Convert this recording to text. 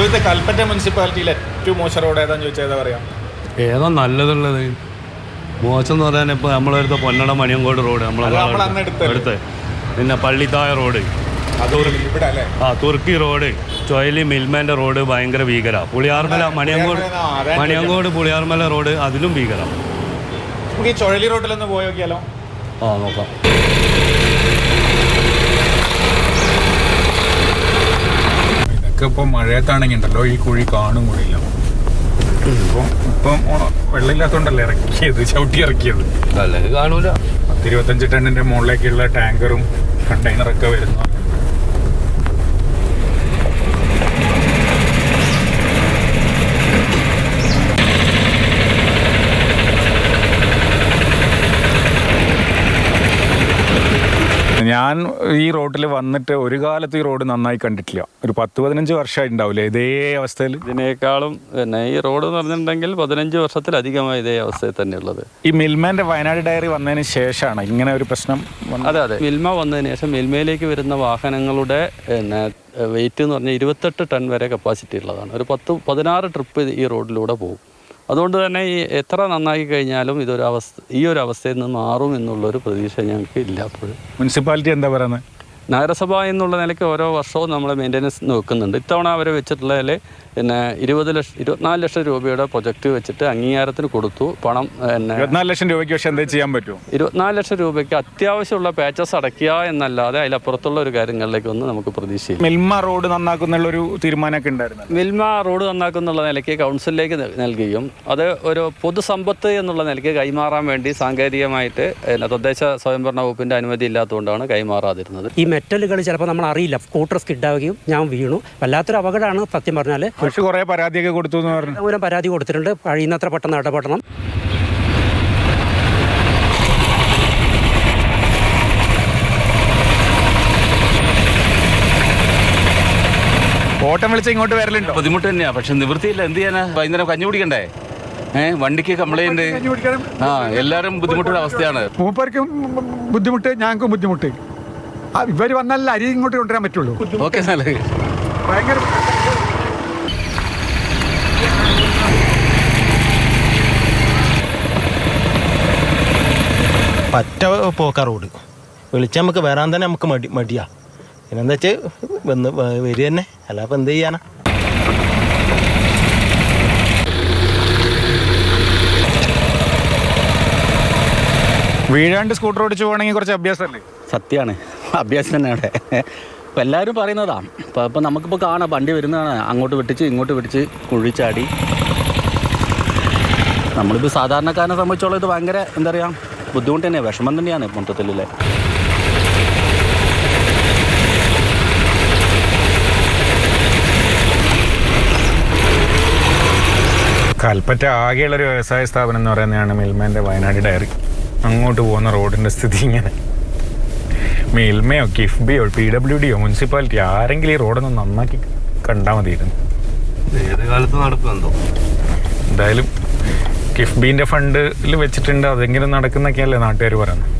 സുഹൃത്തെ കൽപ്പറ്റ മുനിസിപ്പാലിറ്റിയിൽ ഏറ്റവും മോശം റോഡ് ഏതാന്ന് ചോദിച്ചാൽ ഏതാ പറയാം? ഏതാ നല്ലതുള്ളത്? മോശം എന്ന് പറയാൻ ഇപ്പോൾ നമ്മളെടുത്ത പൊന്നട മണിയങ്കോട് റോഡ് നമ്മളെ? അടുത്ത് പിന്നെ പള്ളിത്തായ റോഡ്. ആ തുർക്കി റോഡ്. ചൊയലി മിൽമേന്റെ റോഡ് ഭയങ്കര ഭീകര. പുളിയാർമല മണിയങ്കോട് മണിയങ്കോട് പുളിയാർമല റോഡ് അതിലും ഭീകര. നമുക്ക് ഈ ചുഴലി റോഡിലൊന്ന് പോയി നോക്കിയാലോ ആ നോക്കാം. ഇതൊക്കെ ഇപ്പം മഴയത്താണെങ്കിൽ ഉണ്ടല്ലോ ഈ കുഴി കാണും കൂടിയില്ല. ഇപ്പം ഇപ്പം വെള്ളമില്ലാത്തോണ്ടല്ലേ ഇറക്കിയത് ചവിട്ടി ഇറക്കിയത്. കാണൂല. പത്തിരുപത്തഞ്ച് ടണ്ണിന്റെ മുകളിലേക്കുള്ള ടാങ്കറും കണ്ടെയ്നറൊക്കെ വരുന്നു ഞാൻ ഈ റോഡിൽ വന്നിട്ട് ഒരു കാലത്ത് ഈ റോഡ് നന്നായി കണ്ടിട്ടില്ല. ഒരു പത്ത് പതിനഞ്ച് വർഷമായി ഉണ്ടാവില്ല ഇതേ അവസ്ഥയിൽ ഇതിനേക്കാളും പിന്നെ ഈ റോഡ് എന്ന് പറഞ്ഞിട്ടുണ്ടെങ്കിൽ പതിനഞ്ച് വർഷത്തിലധികമായി ഇതേ അവസ്ഥയിൽ തന്നെയുള്ളത്. ഈ മിൽമാന്റെ വയനാട് ഡയറി വന്നതിന് ശേഷമാണ് ഇങ്ങനെ ഒരു പ്രശ്നം അതെ അതെ. മിൽമ വന്നതിന് ശേഷം മിൽമയിലേക്ക് വരുന്ന വാഹനങ്ങളുടെ പിന്നെ വെയിറ്റ് എന്ന് പറഞ്ഞാൽ ഇരുപത്തെട്ട് ടൺ വരെ കപ്പാസിറ്റി ഉള്ളതാണ്. ഒരു പത്ത് പതിനാറ് ട്രിപ്പ് ഈ റോഡിലൂടെ പോകും. അതുകൊണ്ട് തന്നെ ഈ എത്ര നന്നാക്കി കഴിഞ്ഞാലും ഇതൊരു അവസ്ഥ ഈ ഒരു അവസ്ഥയിൽ നിന്ന് മാറും എന്നുള്ളൊരു പ്രതീക്ഷ ഞങ്ങൾക്ക് ഇല്ല അപ്പോഴും മുനിസിപ്പാലിറ്റി എന്താ പറയുന്നത്? നഗരസഭ എന്നുള്ള നിലയ്ക്ക് ഓരോ വർഷവും നമ്മൾ മെയിന്റനൻസ് നോക്കുന്നുണ്ട്. ഇത്തവണ അവർ വെച്ചിട്ടുള്ളതിൽ പിന്നെ ഇരുപത് ലക്ഷം ഇരുപത്തിനാല് ലക്ഷം രൂപയുടെ പ്രൊജക്റ്റ് വെച്ചിട്ട് അംഗീകാരത്തിന് കൊടുത്തു. പണം പിന്നെ ഇരുപത്തിനാല് ലക്ഷം രൂപയ്ക്ക് പക്ഷേ എന്താ ചെയ്യാൻ പറ്റുമോ ഇരുപത്തിനാല് ലക്ഷം രൂപയ്ക്ക് അത്യാവശ്യമുള്ള പാച്ചസ് അടയ്ക്കുക എന്നല്ലാതെ അതിലപ്പുറത്തുള്ള ഒരു കാര്യങ്ങളിലേക്കൊന്നും നമുക്ക് പ്രതീക്ഷയില്ല. മിൽമ റോഡ് നന്നാക്കുന്നുള്ള ഒരു തീരുമാനമൊക്കെ ഉണ്ടായിരുന്നു? മിൽമ റോഡ് നന്നാക്കുന്നുള്ള നിലയ്ക്ക് കൗൺസിലിലേക്ക് നൽകുകയും അത് ഒരു പൊതുസമ്പത്ത് എന്നുള്ള നിലയ്ക്ക് കൈമാറാൻ വേണ്ടി സാങ്കേതികമായിട്ട് തദ്ദേശ സ്വയംഭരണ വകുപ്പിന്റെ അനുമതി ഇല്ലാത്തതുകൊണ്ടാണ് കൈമാറാതിരുന്നത്. ഈ മെറ്റലുകൾ ചിലപ്പോൾ നമ്മൾ അറിയില്ല. സ്കൂട്ടർ സ്കിഡാവുകയും ഞാൻ വീണു. വല്ലാത്തൊരു അപകടമാണ് സത്യം പറഞ്ഞാൽ പക്ഷെ കുറെ പരാതിയൊക്കെ കൊടുത്തു എന്ന് പറഞ്ഞു. മൂലം പരാതി കൊടുത്തിട്ടുണ്ട്. കഴിയുന്നത്ര പെട്ടെന്ന് ഇടപെടണം. ഓട്ടം വിളിച്ച് ഇങ്ങോട്ട് വരലുണ്ട്? ബുദ്ധിമുട്ട് തന്നെയാ. പക്ഷെ നിവൃത്തിയില്ല. എന്ത് ചെയ്യാനാ? വൈകുന്നേരം കഞ്ഞു കുടിക്കണ്ടേ? ഏഹ് വണ്ടിക്ക് കംപ്ലൈന്റ് ആ എല്ലാരും ബുദ്ധിമുട്ടുള്ള അവസ്ഥയാണ്. മൂപ്പർക്കും ബുദ്ധിമുട്ട് ഞങ്ങൾക്കും ബുദ്ധിമുട്ട്. ഇവർ വന്നല്ല അരി ഇങ്ങോട്ട് കൊണ്ടുവരാൻ പറ്റുള്ളൂ. ഓക്കെ ഭയങ്കര പറ്റ പോക്ക റോഡ്. വിളിച്ചാൽ നമുക്ക് വരാൻ തന്നെ നമുക്ക് മടി മടിയാ. പിന്നെന്താ വെച്ചാൽ വന്ന് വരിക തന്നെ അല്ല അപ്പം എന്ത് ചെയ്യാനാ? വീഴാണ്ട് സ്കൂട്ടർ ഓടിച്ചു പോകണമെങ്കിൽ കുറച്ച് അഭ്യാസമല്ലേ? സത്യമാണ് അഭ്യാസം തന്നെ അവിടെ. ഇപ്പം എല്ലാവരും പറയുന്നതാണ് ഇപ്പം ഇപ്പം നമുക്കിപ്പോൾ കാണാം. വണ്ടി വരുന്നതാണ്. അങ്ങോട്ട് വെട്ടിച്ച് ഇങ്ങോട്ട് വെട്ടിച്ച് കുഴിച്ചാടി. നമ്മളിപ്പോൾ സാധാരണക്കാരനെ സംബന്ധിച്ചോളം ഇത് ഭയങ്കര എന്താ പറയുക ബുദ്ധിമുട്ട് തന്നെയാണ് വിഷമം തന്നെയാണ് മൊത്തത്തിലല്ലേ കൽപ്പറ്റ ആകെയുള്ളൊരു വ്യവസായ സ്ഥാപനം എന്ന് പറയുന്നതാണ് മിൽമേന്റെ വയനാട് ഡയറി. അങ്ങോട്ട് പോകുന്ന റോഡിന്റെ സ്ഥിതി ഇങ്ങനെ. മേൽമയോ കിഫ്ബിയോ പി ഡബ്ല്യു ഡിയോ മുനിസിപ്പാലിറ്റി ആരെങ്കിലും ഈ റോഡൊന്ന് നന്നാക്കി കണ്ടാൽ മതിയിരുന്നു ഏത് കാലത്ത് നടക്കുമെന്തോ എന്തായാലും കിഫ്ബീന്റെ ഫണ്ടിൽ വെച്ചിട്ടുണ്ട്. അതെങ്കിലും നടക്കുന്നൊക്കെയല്ലേ നാട്ടുകാർ പറയുന്നത്.